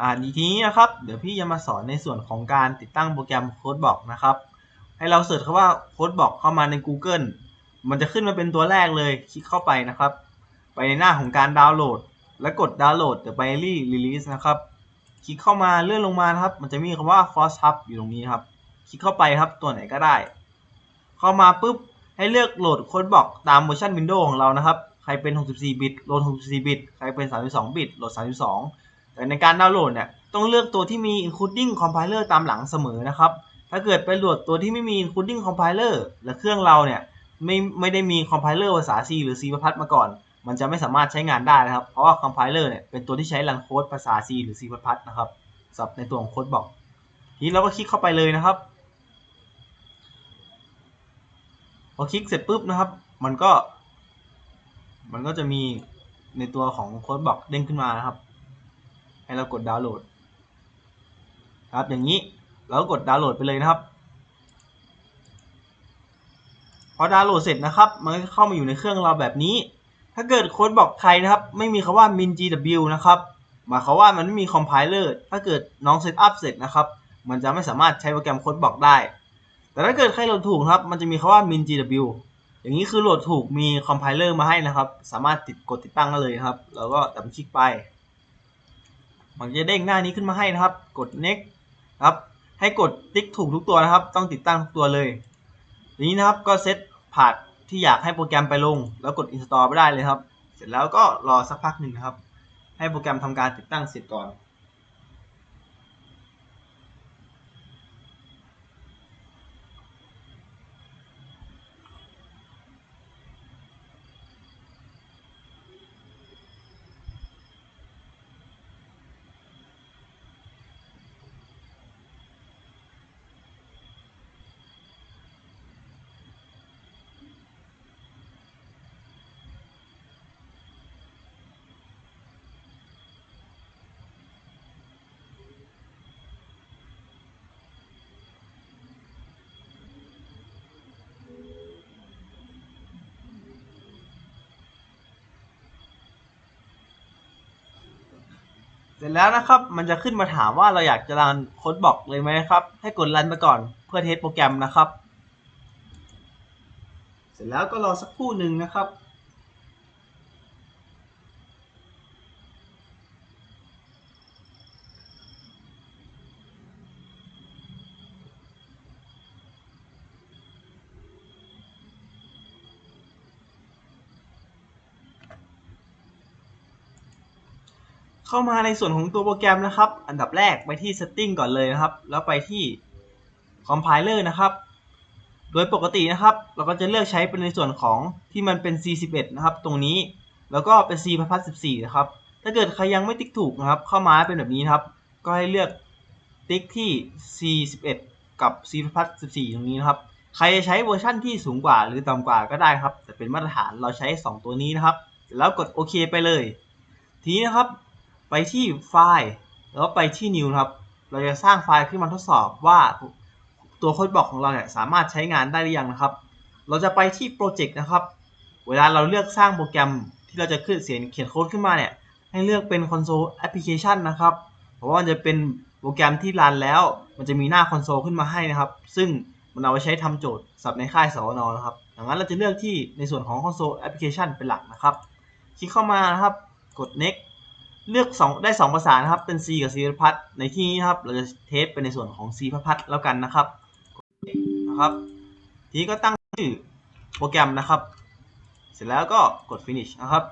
อ่าทีนี้นะครับ เดี๋ยวพี่จะมาสอนในส่วนของการติดตั้งโปรแกรมโค้ดบอกนะครับ ให้เราเสิร์ชคำว่าโค้ดบอกเข้ามาใน Google มันจะขึ้นมาเป็นตัวแรกเลย คลิกเข้าไปนะครับ ไปในหน้าของการดาวน์โหลด แล้วกดดาวน์โหลด The Binary Release นะครับ คลิกเข้ามาเลื่อนลงมาครับ มันจะมีคำว่า Force Hub อยู่ตรงนี้ครับ คลิกเข้าไปครับ ตัวไหนก็ได้ เข้ามาปุ๊บ ให้เลือกโหลดโค้ดบอกตามเวอร์ชัน Windows ของเรานะครับ ใครเป็น 64 บิต โหลด 64 บิต ใครเป็น 32 บิต โหลด 32 แต่ในการดาวน์โหลดเนี่ยต้องเลือกตัวที่มี including compiler ตามหลังเสมอนะครับ ถ้าเกิดไปโหลดตัวที่ไม่มี including compiler และเครื่องเราเนี่ยไม่ไม่ได้มี compiler ภาษา C หรือ C พัดมาก่อน มันจะไม่สามารถใช้งานได้นะครับ เพราะว่า compiler เนี่ยเป็นตัวที่ใช้รันโค้ดภาษา C หรือ C พัดนะครับสับในตัวของโค้ดบอก ทีนี้เราก็คลิกเข้าไปเลยนะครับ พอคลิกเสร็จปุ๊บนะครับ มันก็ มันก็จะมีในตัวของโค้ดบอกเด้งขึ้นมานะครับ ให้เรากดดาวน์โหลดครับอย่างนี้เรากดดาวน์โหลดไปเลยนะครับพอดาวน์โหลดเสร็จนะครับมันก็เข้ามาอยู่ในเครื่องเราแบบนี้ ถ้าเกิดโค้ดบอกใครนะครับ ไม่มีคำว่า min.gw นะครับหมายความว่ามันไม่มี compiler ถ้าเกิดน้องเซตอัพเสร็จนะครับ มันจะไม่สามารถใช้โปรแกรมโค้ดบอกได้ แต่ถ้าเกิดใครโหลดถูกครับ มันจะมีคำว่า min.gw อย่างนี้คือโหลดถูกมี compiler มาให้นะครับ สามารถติดกดติดตั้งได้เลยครับ แล้วก็ดับคลิกไป มันจะเด้งหน้านี้ขึ้นมาให้นะครับ กด next ครับ ให้กดติ๊กถูกทุกตัวนะครับ ต้องติดตั้งทุกตัวเลยทีนี้นะครับก็เซตพาดที่อยากให้โปรแกรมไปลง แล้วกด install ไปได้เลยครับ เสร็จแล้วก็รอสักพักหนึ่งนะครับ ให้โปรแกรมทำการติดตั้งเสร็จก่อน เสร็จแล้วนะครับมันจะขึ้นมาถามว่าเราอยากจะรันโค้ดบอกเลยไหมครับ ให้กดรันไปก่อนเพื่อเทสโปรแกรมนะครับ เสร็จแล้วก็รอสักครู่หนึ่งนะครับ เข้ามาในส่วนของตัวโปรแกรมนะครับ อันดับแรกไปที่ setting ก่อนเลยนะครับ แล้วไปที่ compiler นะครับ โดยปกตินะครับ เราก็จะเลือกใช้เป็นในส่วนของที่มันเป็น C11 นะครับ ตรงนี้ แล้วก็เป็น C พัด14 นะครับ ถ้าเกิดใครยังไม่ติ๊กถูกนะครับ เข้ามาเป็นแบบนี้นะครับ ก็ให้เลือกติ๊กที่ C11 กับ C พัด14 ตรงนี้นะครับ ใครจะใช้เวอร์ชั่นที่สูงกว่าหรือต่ำกว่าก็ได้ครับ แต่เป็นมาตรฐานเราใช้ 2 ตัวนี้นะครับ แล้วกดโอเคไปเลย ทีนี้นะครับ ไปที่ไฟล์แล้วไปที่ new ครับเราจะสร้างไฟล์ขึ้นมาทดสอบว่าตัวโค้ดบอกของเราเนี่ยสามารถใช้งานได้หรือยังนะครับ เราจะไปที่โปรเจกต์นะครับ เวลาเราเลือกสร้างโปรแกรมที่เราจะขึ้นเสียงเขียนโค้ดขึ้นมาเนี่ย ให้เลือกเป็น console application นะครับ เพราะว่ามันจะเป็นโปรแกรมที่รันแล้ว มันจะมีหน้าคอนโซลขึ้นมาให้นะครับ ซึ่งมันเอาไว้ใช้ทำโจทย์สับในค่ายสวนนะครับ ดังนั้นเราจะเลือกที่ในส่วนของ console application เป็นหลักนะครับ คลิกเข้ามานะครับ กด next เลือก2ได้2ภาษานะครับ เป็น C กับ C พัดในที่นี้นะครับ เราจะเทสเป็นในส่วนของ C พัดแล้วกันนะครับนะครับ ทีนี้ก็ตั้งชื่อโปรแกรมนะครับ เสร็จแล้วก็กด finish นะครับ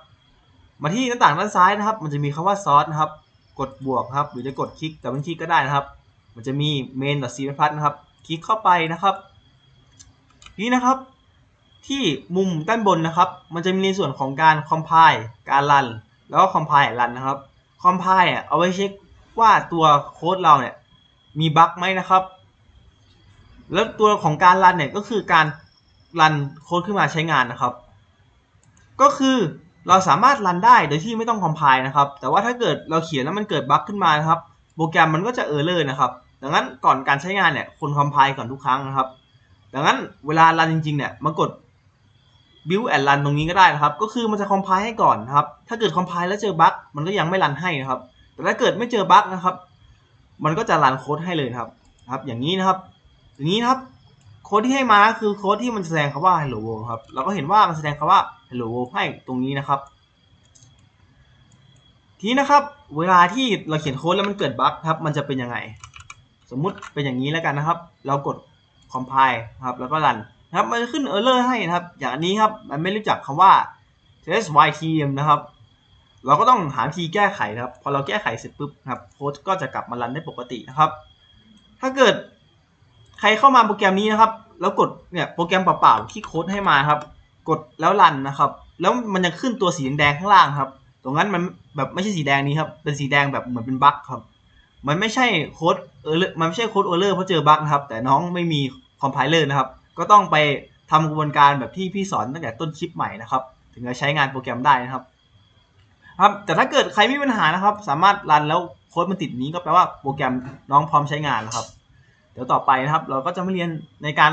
มาที่หน้าต่างด้านซ้ายนะครับ มันจะมีคำว่า source นะครับ กดบวกครับ หรือจะกดคลิกแต่เป็นคลิกก็ได้นะครับ มันจะมี main.c พัดนะครับ คลิกเข้าไปนะครับ นี้นะครับ ที่มุมด้านบนนะครับ มันจะมีในส่วนของการ compile การรัน แล้วก็ compile รันนะครับ compile อะเอาไว้เช็คว่าตัวโค้ดเราเนี่ยมีบั๊กไหมนะครับ แล้วตัวของการรันเนี่ยก็คือการรันโค้ดขึ้นมาใช้งานนะครับ ก็คือเราสามารถรันได้โดยที่ไม่ต้อง compile นะครับ แต่ว่าถ้าเกิดเราเขียนแล้วมันเกิดบั๊กขึ้นมานะครับ โปรแกรมมันก็จะเออร์เลอร์นะครับ ดังนั้นก่อนการใช้งานเนี่ยคน compile ก่อนทุกครั้งนะครับ ดังนั้นเวลารันจริงๆเนี่ยมากด build and run ตรงนี้ก็ได้นะครับ ก็คือมันจะ compile ให้ก่อนนะครับ ถ้าเกิด compile แล้วเจอบั๊กมันก็ยังไม่รันให้นะครับ แต่ถ้าเกิดไม่เจอบั๊กนะครับ มันก็จะรันโค้ดให้เลยครับครับ อย่างนี้นะครับ อย่างนี้นะครับ โค้ดที่ให้มาคือโค้ดที่มันแสดงคำว่า hello world ครับ เราก็เห็นว่ามันแสดงคำว่า hello world ให้ตรงนี้นะครับทีนี้นะครับ เวลาที่เราเขียนโค้ดแล้วมันเกิดบั๊กครับ มันจะเป็นยังไง สมมุติเป็นอย่างนี้แล้วกันนะครับ เรากด compile นะครับ แล้วก็รัน นะครับมันจะขึ้น error ให้นะครับ อย่างนี้ครับมันไม่รู้จักคำว่า sytm นะครับเราก็ต้องหาวิธีแก้ไขนะครับ พอเราแก้ไขเสร็จปุ๊บครับโค้ดก็จะกลับมารันได้ปกตินะครับ ถ้าเกิดใครเข้ามาโปรแกรมนี้นะครับ แล้วกดเนี่ยโปรแกรมเปล่าๆที่โค้ดให้มาครับ กดแล้วรันนะครับ แล้วมันจะขึ้นตัวสีแดงข้างล่างครับ ตรงนั้นมันแบบไม่ใช่สีแดงนี้ครับ เป็นสีแดงแบบเหมือนเป็นบั๊กครับ มันไม่ใช่โค้ดเออมันไม่ใช่โค้ดเออร์เลอร์เพราะเจอบั๊กนะครับ แต่น้องไม่มีคอมไพเลอร์นะครับ ก็ต้องไปทำกระบวนการแบบที่พี่สอนตั้งแต่ต้นคลิปใหม่นะครับ ถึงจะใช้งานโปรแกรมได้นะครับครับแต่ถ้าเกิดใครไม่มีปัญหานะครับ สามารถรันแล้วโค้ดมันติดนี้ก็แปลว่าโปรแกรมน้องพร้อมใช้งานแล้วครับ เดี๋ยวต่อไปนะครับ เราก็จะมาเรียนในการ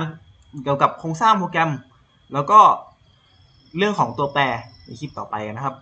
เกี่ยวกับโครงสร้างโปรแกรม แล้วก็เรื่องของตัวแปรในคลิปต่อไปนะครับ